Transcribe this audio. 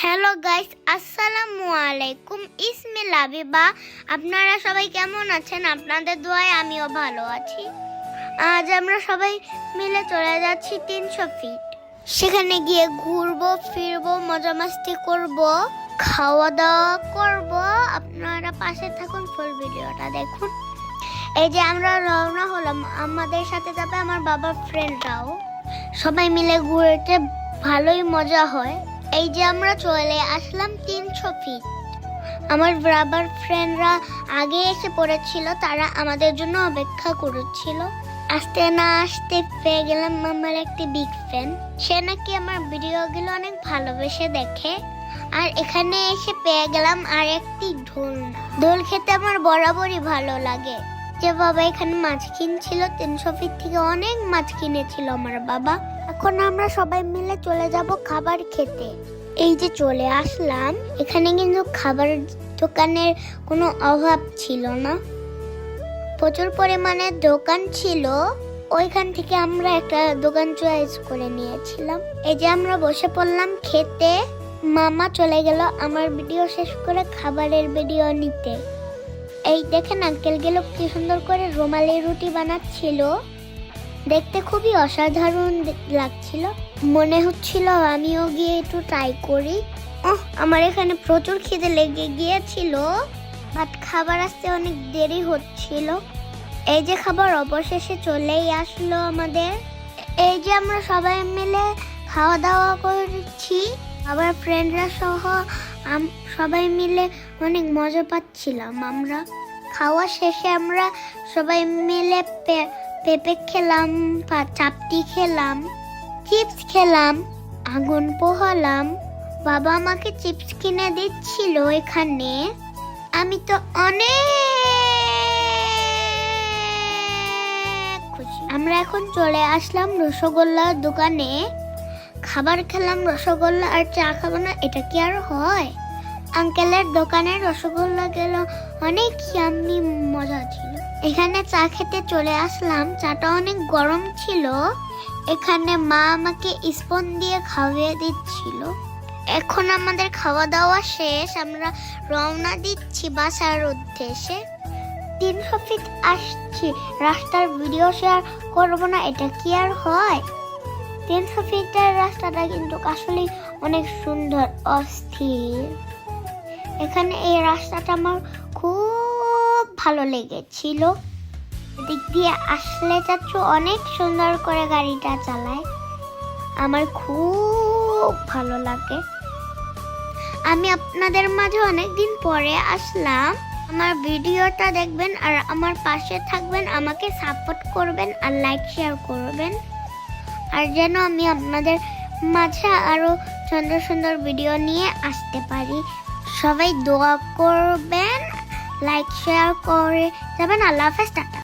Hello guys আসসালামু আলাইকুম ইসমি লাবিবা আপনারা সবাই কেমন আছেন আপনাদের দোয়ায় আমিও ভালো আছি আজ আমরা সবাই মিলে চলে যাচ্ছি তিনশো ফিট সেখানে গিয়ে ঘুরবো ফিরবো মজা মাস্তি করব খাওয়া দাওয়া করব আপনারা পাশে থাকুন ফুল ভিডিওটা দেখুন এই যে আমরা রওনা হলাম আমাদের সাথে যাবে আমার বাবার ফ্রেন্ডরাও সবাই মিলে ঘুরতে ভালোই মজা হয় এই যে আমরা চলে আসলাম তিনশো ফিট আমার বাবার ফ্রেন্ডরা আগে এসে পড়েছিল, তারা আমাদের জন্য অপেক্ষা করেছিল। আসতে না আসতে পেয়ে গেলাম আমার একটি বিগ ফ্যান সে নাকি আমার ভিডিওগুলো অনেক ভালোবেসে দেখে। আর এখানে এসে পেয়ে গেলাম আর একটি ঢোল। দোল খেতে আমার বরাবরই ভালো লাগে। যে বাবা এখানে মাছ কিনছিল তিনশো ফিট থেকে অনেক মাছ কিনেছিল আমার বাবা। এখন আমরা সবাই মিলে চলে যাব খাবার খেতে। এই যে চলে আসলাম, এখানে কিন্তু খাবার দোকানের কোনো অভাব ছিল না। প্রচুর পরিমাণে দোকান ছিল, ওইখান থেকে আমরা একটা দোকান চয়েস করে নিয়েছিলাম। এই যে আমরা বসে পড়লাম খেতে, মামা চলে গেল আমার ভিডিও শেষ করে খাবারের ভিডিও নিতে। এই দেখেন আঙ্কেল গেল কি সুন্দর করে রুমালি রুটি বানাচ্ছিল। দেখতে খুবই অসাধারণ লাগছিল। মনে হচ্ছিল আমিও গিয়ে একটু ট্রাই করি। ওহ, আমার এখানে প্রচুর খিদে লেগে গিয়েছিল। বাট খাবার আসতে অনেক দেরি হচ্ছিল। এই যে খাবার অবশেষে চলেই আসলো আমাদের। এই যে আমরা সবাই মিলে খাওয়া দাওয়া করছি। আবার ফ্রেন্ডরা সহ সবাই মিলে অনেক মজা পাচ্ছিলাম আমরা। খাওয়া শেষে আমরা সবাই মিলে পেঁপে খেলাম চাপটি খেলাম, চিপস খেলাম, আগুন পোহালাম। বাবা আমাকে চিপস কিনে দিচ্ছিল এখানে। আমি তো অনেক খুশি। আমরা এখন চলে আসলাম রসগোল্লার দোকানে। খাবার খেলাম রসগোল্লা আর চা খাব না, এটা কি আর হয়? আঙ্কেলের দোকানে রসগোল্লা গেল। অনেক ইয়াম্মি মজা ছিল। এখানে চা খেতে চলে আসলাম। চাটা অনেক গরম ছিল। এখানে মা আমাকে স্পুন দিয়ে খাওয়িয়ে দিচ্ছিল। এখন আমাদের খাওয়া দাওয়া শেষ। আমরা রওনা দিচ্ছি বাসার উদ্দেশ্যে। তিনশো ফিট আসছি। রাস্তার ভিডিও শেয়ার করব না, এটা কি আর হয়? তিনশো ফিটের রাস্তাটা কিন্তু আসলেই অনেক সুন্দর, অস্থির। এখানে এই রাস্তাটা আমার খুব ভালো লেগেছিল। দিক দিয়ে আসলে চাচ্ছু অনেক সুন্দর করে গাড়িটা চালায়। আমার খুব ভালো লাগে। আমি আপনাদের মাঝে অনেক দিন পরে আসলাম। আমার ভিডিওটা দেখবেন আর আমার পাশে থাকবেন। আমাকে সাপোর্ট করবেন আর লাইক, শেয়ার করবেন। আর যেন আমি আপনাদের মাঝে আরও সুন্দর সুন্দর ভিডিও নিয়ে আসতে পারি। সবাই দোয়া করবেন লাইক শেয়ার করে যাবেন আল্লাহ হাফেজ টাটা।